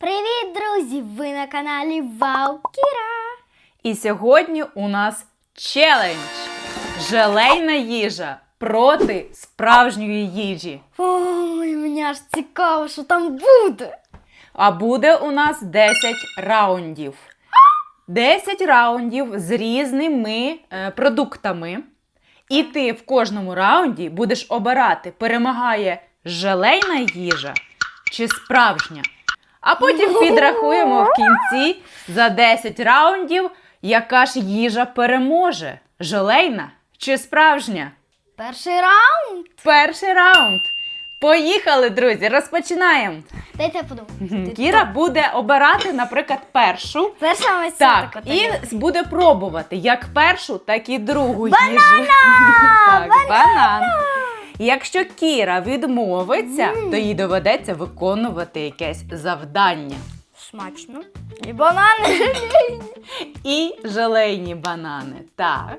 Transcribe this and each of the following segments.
Привіт, друзі! Ви на каналі Вау Кіра! І сьогодні у нас челендж. Желейна їжа проти справжньої їжі. Ой, мені аж цікаво, що там буде. А буде у нас 10 раундів. 10 раундів з різними е, продуктами. І ти в кожному раунді будеш обирати, перемагає желейна їжа чи справжня. А потім підрахуємо в кінці за 10 раундів, яка ж їжа переможе: желейна чи справжня. Перший раунд. Перший раунд. Поїхали, друзі! Розпочинаємо. Дайте я подумаю. Кіра буде обирати, наприклад, першу. Перша ось Так, і буде пробувати як першу, так і другу Банана! їжу. так, банан. Якщо Кіра відмовиться, то їй доведеться виконувати якесь завдання. Смачно. І банани. І желейні банани. Так.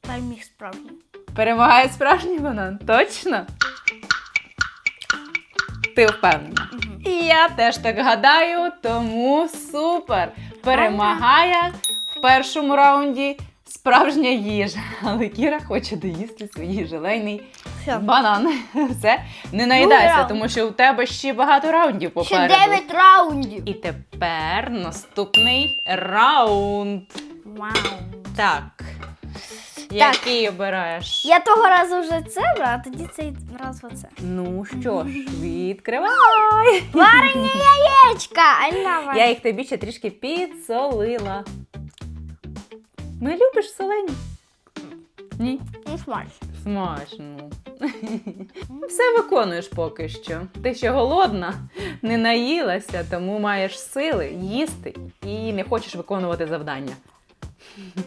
Переміг справжній. Перемагає справжній банан. Точно? Ти впевнена? І я теж так гадаю, тому супер. Перемагає в першому раунді справжня їжа. Але Кіра хоче доїсти свій желейний Все. банан. Все, не наїдайся, раунд. тому що у тебе ще багато раундів Ще попереду. 9 раундів. І тепер наступний раунд. Вау. Так. Який обираєш? Я того разу вже це брала, а тоді цей раз оце. Ну що ж, відкривай. Варені яєчка! Альна Я їх тобі ще трішки підсолила. Ми любиш солені? Ні? Ну, смачно. Смачно. Все виконуєш поки що. Ти ще голодна, не наїлася, тому маєш сили їсти і не хочеш виконувати завдання.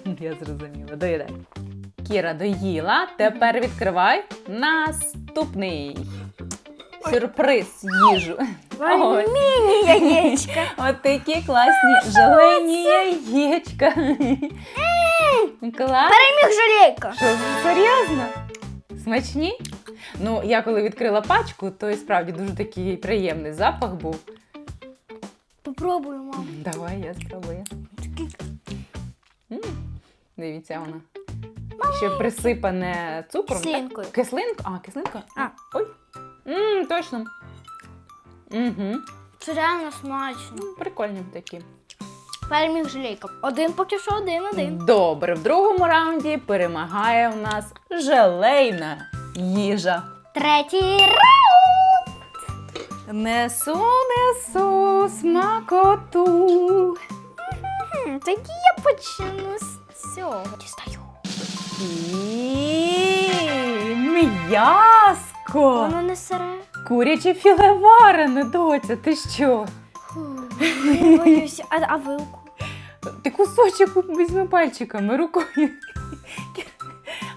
Я зрозуміла. Доїдай. Кіра доїла. Тепер відкривай наступний сюрприз їжу. Ой. Міні яєчка. От такі класні желені яєчка. Клас. Переміг жалейка. Що, серйозно? Смачні? Ну, я коли відкрила пачку, то і справді дуже такий приємний запах був. Попробуємо. Давай, я спробую. М, Дивіться вона. Ще присипане цукром. так? Кислинкою. Кислинка? А, кислинка? А. Ой. М, точно. Угу. Це реально смачно. Прикольні такі. Переміг жалейка. Один поки що один-один. Добре, в другому раунді перемагає у нас желейна їжа. Третій раунд. Несу, несу смакоту. Хм, Тоді я почну з цього. Дістаю. І м'яско. Воно не сире. Куряче філе варене, доця, ти що? Я боюся. А, а вилку? Ти кусочок візьми пальчиками, рукою.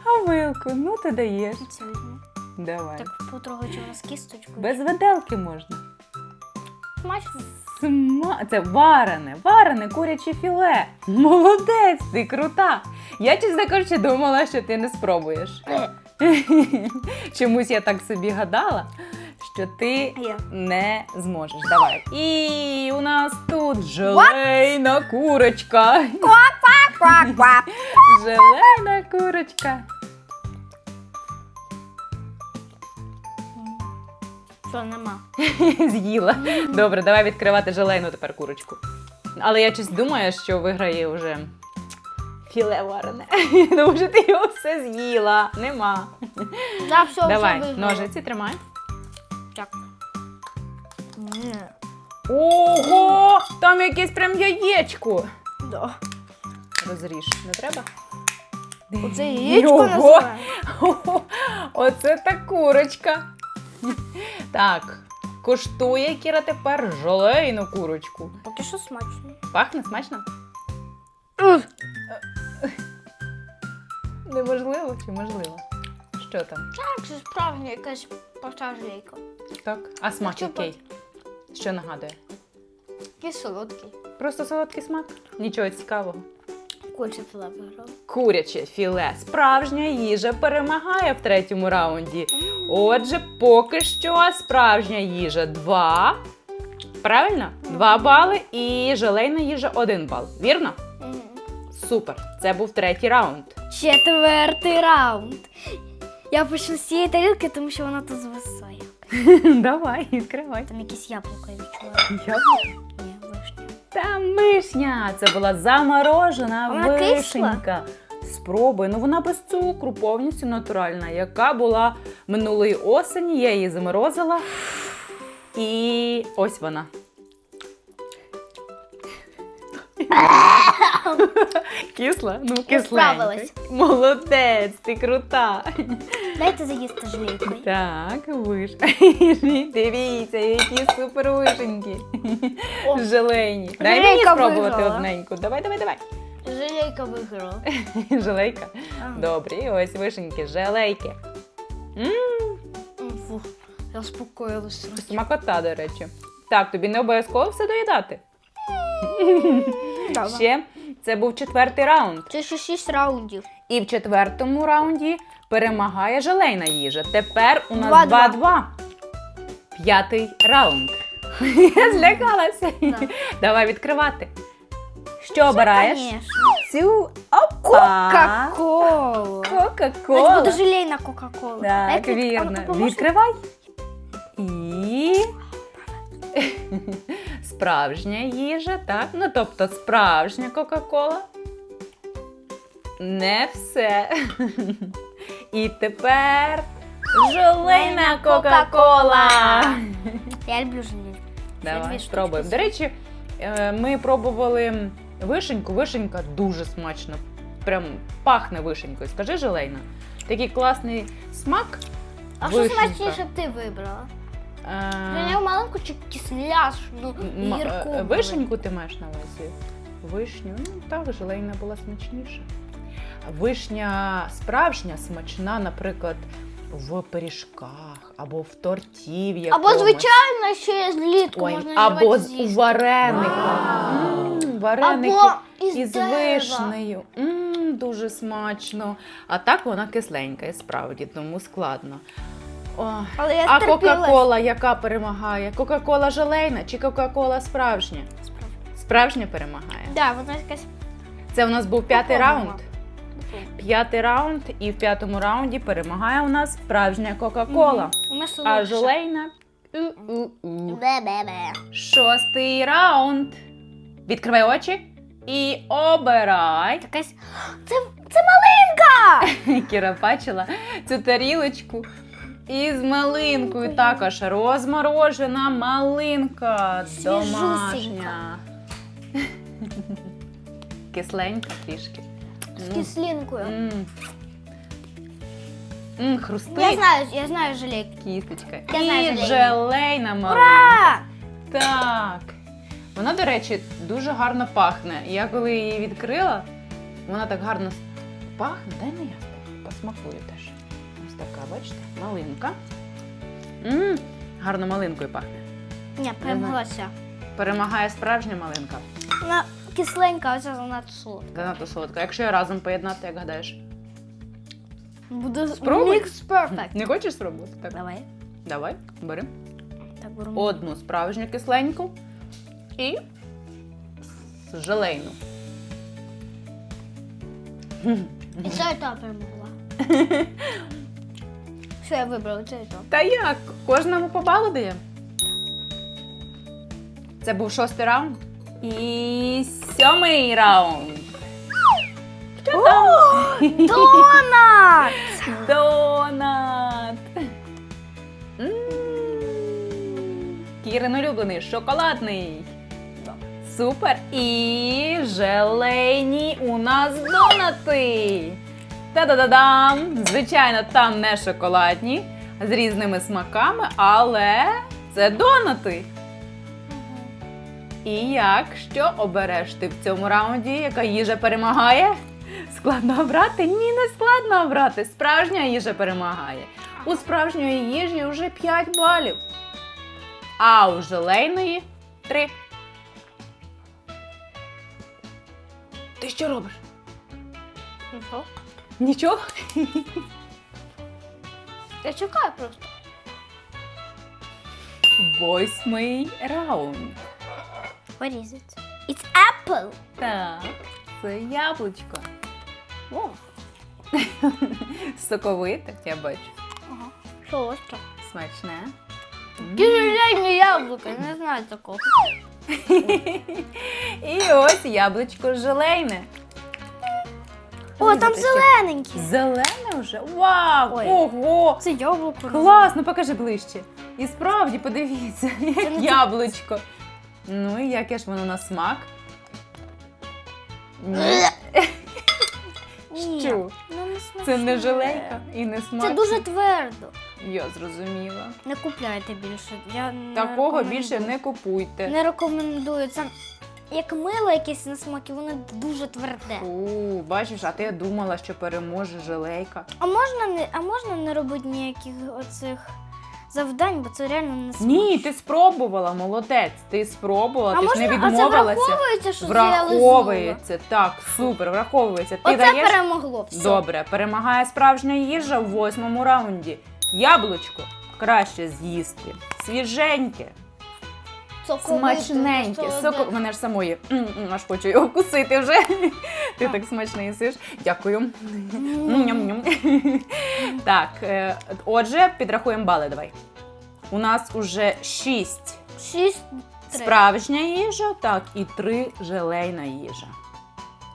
А вилку, ну ти даєш. Це візьму. Давай. Так потрогаю з кісточкою. Без виделки можна. Смачно. Сма... Це варене, варене куряче філе. Молодець, ти крута. Я, чесно кажучи, думала, що ти не спробуєш. Чомусь я так собі гадала, що ти не зможеш. Давай. І у нас тут желейна курочка. Ква-ква. Желейна курочка. Що нема? З'їла. Добре, давай відкривати желейну тепер курочку. Але я щось думаю, що виграє вже філе варене. Тому що ти його все з'їла. Нема. Да, все, Давай, вже ножиці тримай. Так. Ні. Ого! Там якесь прям яєчко. Да. Розріж, не треба? Оце яєчко Його. називає. Оце та курочка. Так, коштує Кіра тепер желейну курочку. Поки що смачно. Пахне смачно? Неможливо чи можливо? Що там? Так, це справжня якась проста жалейка. Так. А смак Що який? Що нагадує? Такий солодкий. Просто солодкий смак? Нічого цікавого. Кольця філе виграв. Куряче філе. Справжня їжа перемагає в третьому раунді. Отже, поки що справжня їжа 2. Правильно? 2 бали і желейна їжа 1 бал. Вірно? Супер. Це був третій раунд. Четвертий раунд. Я почну з цієї тарілки, тому що вона тут звисає. Давай, відкривай. Там якісь яблука я відчуваю. Яблуко. Ні, вишня. Там вишня. Це була заморожена Вона кисла? вишенька. Спробуй. Ну вона без цукру, повністю натуральна. Яка була минулої осені, я її заморозила. І ось вона. Кисла? Ну, кисленька. справилась. Молодець, ти крута. Дайте заїсти жалейкою. Так, виш. Дивіться, які супер вишеньки. О, Желейні. Дай мені Желейка спробувати виграла. одненьку. Давай, давай, давай. Жалейка виграла. Желейка. Ага. Добре, і ось вишеньки, желейки. М, М, Фух, я успокоїлася. Смакота, до речі. Так, тобі не обов'язково все доїдати. Давай. Ще це був четвертий раунд. Це ще шість раундів. І в четвертому раунді перемагає желейна їжа. Тепер у нас Два-два. 2-2. П'ятий раунд. Я злякалася. Да. Давай відкривати. Що обираєш? Цю опа! Кока-кола. Буде желейна Кока-кола. Так, вірно. Відкривай. І. Справжня їжа, так? Ну, тобто справжня Кока-Кола. Не все. І тепер желейна Кока-Кола. Я люблю желейку. Давай, спробуємо. До речі, е, ми пробували вишеньку. Вишенька дуже смачно. Прям пахне вишенькою. Скажи желейна. Такий класний смак. А що Вишенька. смачніше б ти вибрала? Е, Желейку маленьку чи кисляшну, м- е, гірку? Вишеньку ти маєш на увазі? Вишню, ну так, желейна була смачніша. Вишня справжня, смачна, наприклад, в пиріжках або в торті в Або, якомусь. звичайно, ще злітку Ой, можна або з- у з'їсти. М, Вареники Або із, із дерева. вишнею. М, дуже смачно. А так вона кисленька, і справді, тому складно. О. Але я А стерпілась. Кока-Кола яка перемагає? Кока-Кола желейна чи Кока-Кола справжня? Справжня перемагає. Да, вона якась... Це у нас був п'ятий Попробуємо. раунд. П'ятий раунд, і в п'ятому раунді перемагає у нас справжня Кока-Кола. Вона А солодша. желейна. у-у-у. Бе-бе-бе. Шостий раунд. Відкривай очі і обирай. Якась... Це, це малинка! Кіра бачила цю тарілочку із малинкою. Також розморожена малинка домашня. Кисленька трішки. З кислинкою. м. М, хрустить Я знаю, я знаю желейки. кісточка. Я знаю І желейна малинка. Ура! Так. Вона, до речі, дуже гарно пахне. Я коли її відкрила, вона так гарно с- пахне. Дай на я посмакую теж. Така, бачите, малинка. м гарно малинкою пахне. Ні, перемоглася. Перемагає справжня малинка. Вона кисленька, а ця занадто солодка. Занадто солодка. Якщо я разом поєднати, як гадаєш? Буде Спробуй. мікс перфект. Не хочеш спробувати? Так. Давай. Давай, бери. Так, беремо. Одну справжню кисленьку і желейну. І це та перемогла. Що я вибрала? Це і то. Та як? Кожному по балу дає. Це був шостий раунд. І сьомий раунд. Що там? Донат! Донат. М. Кірин улюблений, шоколадний. Супер. І желейні у нас донати. Та-да-да-дам! Звичайно, там не шоколадні, з різними смаками, але це донати. І як? Що обереш ти в цьому раунді? Яка їжа перемагає? Складно обрати? Ні, не складно обрати. Справжня їжа перемагає. У справжньої їжі вже 5 балів. А у желейної 3. Ти що робиш? Що? Нічого? Я чекаю просто. Восьмий раунд. What is it? It's apple. Так, це яблучко. О, Соковите, я бачу. ага. Що це? Смачне. Дерев'яне яблуко, не знаю такого. І ось яблучко желейне. О, там Таке. зелененький. Зелене вже? Вау! Ой. Ого! Це яблуко. Класно, покажи ближче. І справді, подивіться, як не яблучко. Ну і яке ж воно на смак? Ні. Ні. Що? Ну, не смачне. Це не желейка і не смак. Це дуже твердо. Я зрозуміла. Не купляйте більше. Я не Такого рекомендую. більше не купуйте. Не рекомендую. Це як мило якесь на смак, і воно дуже тверде. У, бачиш, а ти думала, що переможе желейка. А можна не, а можна не робити ніяких оцих завдань, бо це реально не смачно. Ні, ти спробувала, молодець. Ти спробувала, а ти ж не можна, а це враховується, що? Враховується, так, супер, враховується. Ти Оце даєш перемогло. Все. Добре, перемагає справжня їжа в восьмому раунді. Яблучко краще з'їсти. Свіженьке, Соковите, смачненьке. солоде. Соко... Мене ж самої аж хочу його вкусити вже. Ти так смачно їсиш. Дякую. Ням-ням. Так, е, отже, підрахуємо бали. Давай. У нас уже шість Шість. три. справжня їжа, так, і три желейна їжа.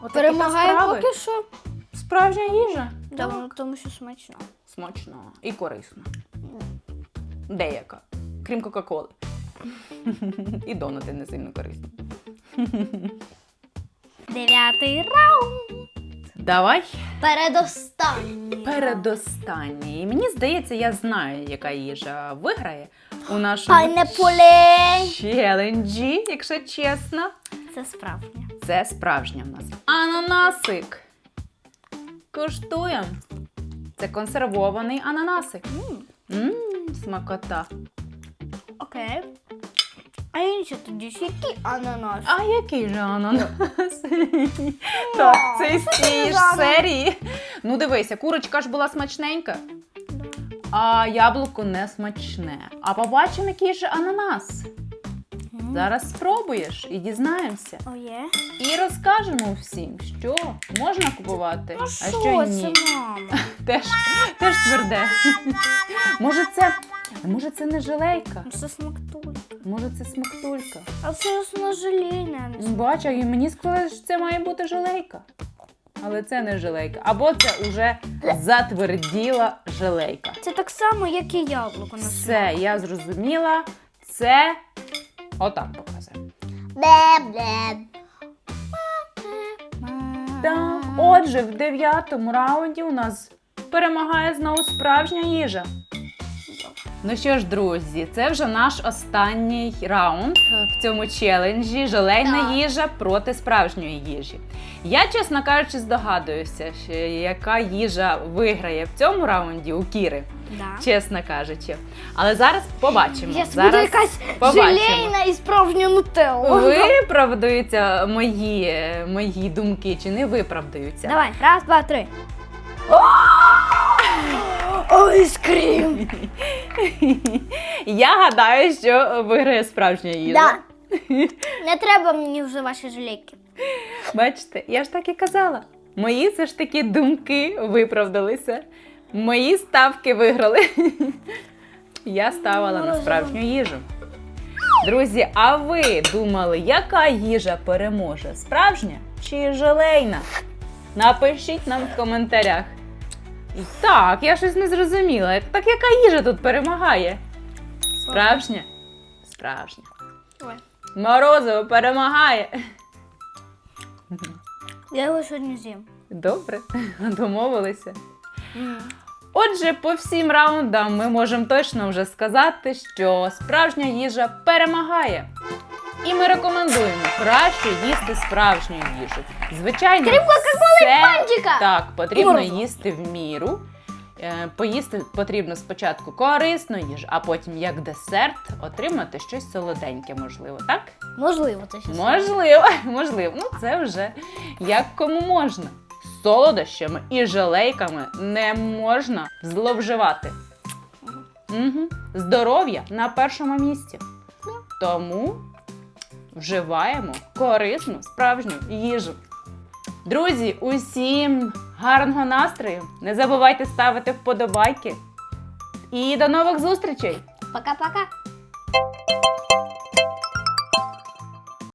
От Перемагає поки що. Справжня їжа. Тому, тому що смачно. Смачно і корисно. Деяка. Крім Кока-Коли. І донати не сильно корисні. Дев'ятий раунд. Давай Передостанній. передостанній. Мені здається, я знаю, яка їжа виграє у нашому Пайнеполе. челенджі, якщо чесно. Це справжнє. Це справжня в нас. Ананасик. Куштуємо. Це консервований ананасик. Мм, смакота. Окей. А інші тоді ж які ананаси? А який же ананас? так, це з цієї ж серії. Ну дивися, курочка ж була смачненька, а яблуко не смачне. А побачимо, який же ананас. Зараз спробуєш і дізнаємося. О, є. І розкажемо всім, що можна купувати, Ну а що це, ні. мама? Теж, теж тверде. може, це, може, це не желейка, Ну, Це смактулька. Може, це смактулька. А це ж на желейне, а не смак. Бачу, і мені сказали, що це має бути желейка. Але це не желейка. Або це вже затверділа желейка. Це так само, як і яблуко на смак. Все, я зрозуміла. Це отак показує. Бе-бе. Так, отже, в дев'ятому раунді у нас перемагає знову справжня їжа. Ну що ж, друзі, це вже наш останній раунд в цьому челенджі желейна Так. їжа проти справжньої їжі. Я, чесно кажучи, здогадуюся, що яка їжа виграє в цьому раунді у Кіри, Да. чесно кажучи. Але зараз побачимо. Зараз зараз буде якась побачимо. желейна і справжня нутелла. Виправдаються мої, мої думки чи не виправдаються? Давай, раз, два, три. Ой, скрім. Я гадаю, що виграє справжня їжа. Да. Не треба мені вже ваші желейки. Бачите, я ж так і казала. Мої все ж таки думки виправдалися. Мої ставки виграли. Я ставила на справжню їжу. Друзі, а ви думали, яка їжа переможе? Справжня чи желейна? Напишіть нам в коментарях. Так, я щось не зрозуміла. Так яка їжа тут перемагає? Справжня? Справжня. Ой. Морозиво перемагає. Я його сьогодні з'їм. Добре, домовилися. Отже, по всім раундам ми можемо точно вже сказати, що справжня їжа перемагає. І ми рекомендуємо краще їсти справжню їжу. Звичайно, все так потрібно їсти в міру. Е, Поїсти потрібно спочатку корисну їжу, а потім як десерт отримати щось солоденьке, можливо, так? Можливо, це щось. Можливо, можливо. Ну це вже як кому можна. Солодощами і желейками не можна зловживати. Угу. Здоров'я на першому місці. Тому вживаємо корисну справжню їжу. Друзі, усім гарного настрою! Не забувайте ставити вподобайки. І до нових зустрічей! Пока-пока.